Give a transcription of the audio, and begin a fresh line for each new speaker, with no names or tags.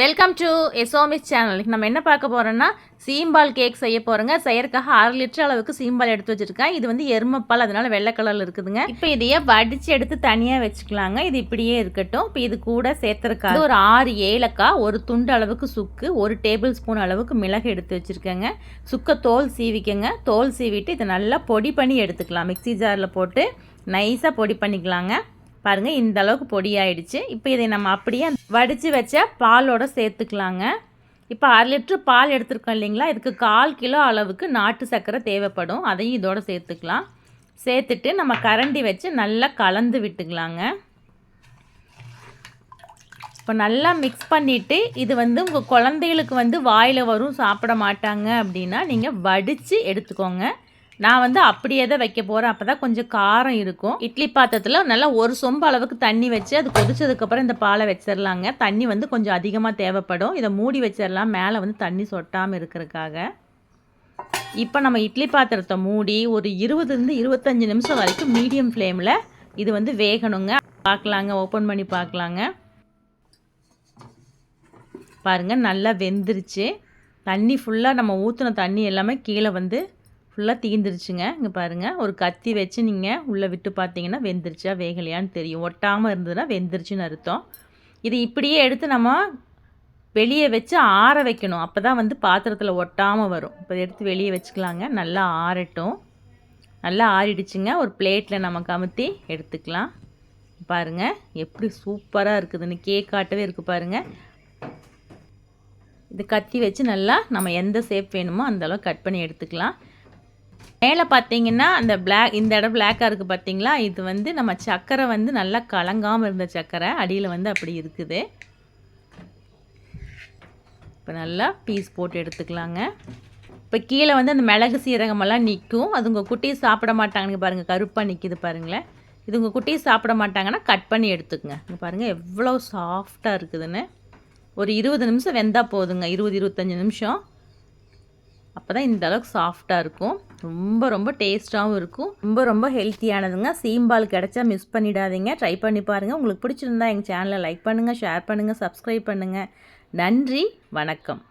Welcome to எசோமிஸ் channel நம்ம என்ன பார்க்க போகிறோன்னா சீம்பால் கேக் செய்ய போகிறோங்க செய்யறதுக்காக அரை லிட்டர் அளவுக்கு சீம்பால் எடுத்து வச்சுருக்கேன். இது வந்து எருமப்பால் அதனால் வெள்ளை கலரில் இருக்குதுங்க. இப்போ இதையே வடித்து எடுத்து தனியாக வச்சுக்கலாங்க. இது இப்படியே இருக்கட்டும். இப்போ இது கூட சேர்த்துருக்காது ஒரு ஆறு ஏலக்காய் ஒரு துண்டு அளவுக்கு சுக்கு ஒரு டேபிள் ஸ்பூன் அளவுக்கு மிளகு எடுத்து வச்சுருக்கேங்க. சுக்கை தோல் சீவிக்கங்க. தோல் சீவிட்டு இதை நல்லா பொடி பண்ணி எடுத்துக்கலாம். மிக்ஸி ஜாரில் போட்டு நைஸாக பொடி பண்ணிக்கலாங்க. பாருங்கள் இந்த அளவுக்கு பொடி ஆயிடுச்சு. இப்போ இதை நம்ம அப்படியே வடித்து வச்ச பாலோட சேர்த்துக்கலாங்க. இப்போ அரை லிட்ரு பால் எடுத்துருக்கோம் இல்லைங்களா? இதுக்கு கால் கிலோ அளவுக்கு நாட்டு சர்க்கரை தேவைப்படும். அதையும் இதோட சேர்த்துக்கலாம். சேர்த்துட்டு நம்ம கரண்டி வச்சு நல்லா கலந்து விட்டுக்கலாங்க. இப்போ நல்லா மிக்ஸ் பண்ணிவிட்டு இது வந்து உங்கள் குழந்தைகளுக்கு வந்து வாயில் வரும் சாப்பிட மாட்டாங்க அப்படின்னா நீங்கள் வடித்து எடுத்துக்கோங்க. நான் வந்து அப்படியே தான் வைக்க போகிறேன் அப்போ தான் கொஞ்சம் காரம் இருக்கும். இட்லி பாத்திரத்தில் நல்லா ஒரு சொம்பு அளவுக்கு தண்ணி வச்சு அது கொதிச்சதுக்கப்புறம் இந்த பாலை வச்சிடலாங்க தண்ணி வந்து கொஞ்சம் அதிகமாக தேவைப்படும். இதை மூடி வச்சிடலாம் மேலே வந்து தண்ணி சொட்டாமல் இருக்கிறதுக்காக. இப்போ நம்ம இட்லி பாத்திரத்தை மூடி ஒரு இருபதுலேருந்து இருபத்தஞ்சி நிமிஷம் வரைக்கும் மீடியம் ஃப்ளேமில் இது வந்து வேகணுங்க. பார்க்கலாங்க. ஓப்பன் பண்ணி பார்க்கலாங்க. பாருங்கள் நல்லா வெந்துருச்சு. தண்ணி ஃபுல்லாக நம்ம ஊற்றின தண்ணி எல்லாமே கீழே வந்து ஃபுல்லாக தீந்துருச்சுங்க. இங்கே பாருங்கள் ஒரு கத்தி வச்சு நீங்கள் உள்ளே விட்டு பார்த்தீங்கன்னா வெந்துருச்சா வேகலையான்னு தெரியும். ஒட்டாமல் இருந்ததுன்னா வெந்துருச்சுன்னு அர்த்தம். இது இப்படியே எடுத்து நம்ம வெளியே வச்சு ஆற வைக்கணும். அப்போ தான் வந்து பாத்திரத்தில் ஒட்டாமல் வரும். இப்போ எடுத்து வெளியே வச்சுக்கலாங்க. நல்லா ஆறட்டும். நல்லா ஆறிடுச்சுங்க. ஒரு பிளேட்டில் நம்ம கமுத்தி எடுத்துக்கலாம். பாருங்கள் எப்படி சூப்பராக இருக்குதுன்னு கேக் காட்டவே இருக்குது பாருங்கள் இது கத்தி வச்சு நல்லா நம்ம எந்த ஷேப் வேணுமோ அந்தளவு கட் பண்ணி எடுத்துக்கலாம். மேலே பார்த்தீங்கன்னா அந்த பிளாக் இந்த இடம் பிளாக்காக இருக்குது பார்த்தீங்களா இது வந்து நம்ம சக்கரை வந்து நல்லா கலங்காமல் இருந்த சக்கரை. அடியில் வந்து அப்படி இருக்குது. இப்போ நல்லா பீஸ் போட்டு எடுத்துக்கலாங்க. இப்போ கீழே வந்து அந்த மிளகு சீரகமெல்லாம் நிற்கும் அது உங்கள் குட்டியை சாப்பிட மாட்டாங்கன்னு பாருங்கள் கருப்பாக நிற்கிது பாருங்களேன். இது உங்கள் குட்டியை சாப்பிட மாட்டாங்கன்னா கட் பண்ணி எடுத்துக்கங்க. இங்கே பாருங்கள் எவ்வளோ சாஃப்டாக இருக்குதுன்னு. ஒரு இருபது நிமிஷம் வெந்தால் போதுங்க. இருபது இருபத்தஞ்சி நிமிஷம். அப்போ தான் இந்த அளவுக்கு சாஃப்டாக இருக்கும். ரொம்ப ரொம்ப டேஸ்ட்டாகவும் இருக்கும். ரொம்ப ரொம்ப ஹெல்த்தியானதுங்க சீம்பால் கிடச்சா மிஸ் பண்ணிடாதீங்க. ட்ரை பண்ணி பாருங்கள் உங்களுக்கு பிடிச்சிருந்தா எங்கள் சேனலை லைக் பண்ணுங்கள் ஷேர் பண்ணுங்கள் சப்ஸ்கிரைப் பண்ணுங்கள் நன்றி வணக்கம்.